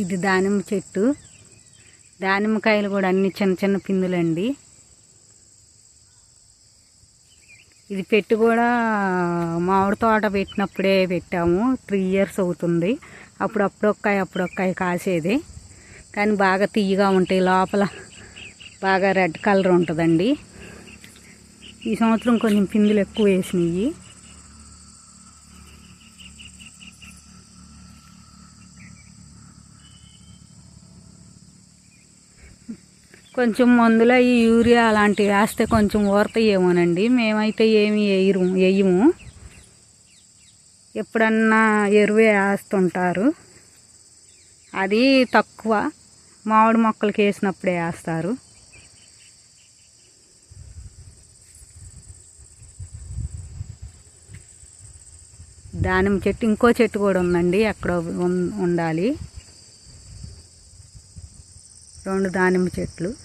ఇది దానిమ్మ చెట్టు. దానిమ్మకాయలు కూడా అన్ని చిన్న చిన్న పిందులండి. ఇది పెట్టి కూడా మామిడి తోట పెట్టినప్పుడే పెట్టాము. త్రీ ఇయర్స్ అవుతుంది. అప్పుడు అప్పుడొక్కాయ అప్పుడొక్కాయ కాసేది. కానీ బాగా తీయగా ఉంటాయి. లోపల బాగా రెడ్ కలర్ ఉంటుందండి. ఈ సంవత్సరం కొంచెం పిందులు ఎక్కువ వేసినాయి. కొంచెం మందులో ఈ యూరియా అలాంటివి వేస్తే కొంచెం ఊరతాయేమోనండి. మేమైతే ఏమి వేయరు వేయము ఎప్పుడన్నా ఎరువే వేస్తుంటారు. అది తక్కువ. మామిడి మొక్కలకి వేసినప్పుడే వేస్తారు. దానిమ్మ చెట్టు ఇంకో చెట్టు కూడా ఉందండి ఎక్కడో ఉండాలి. రెండు దానిమ్మ చెట్లు.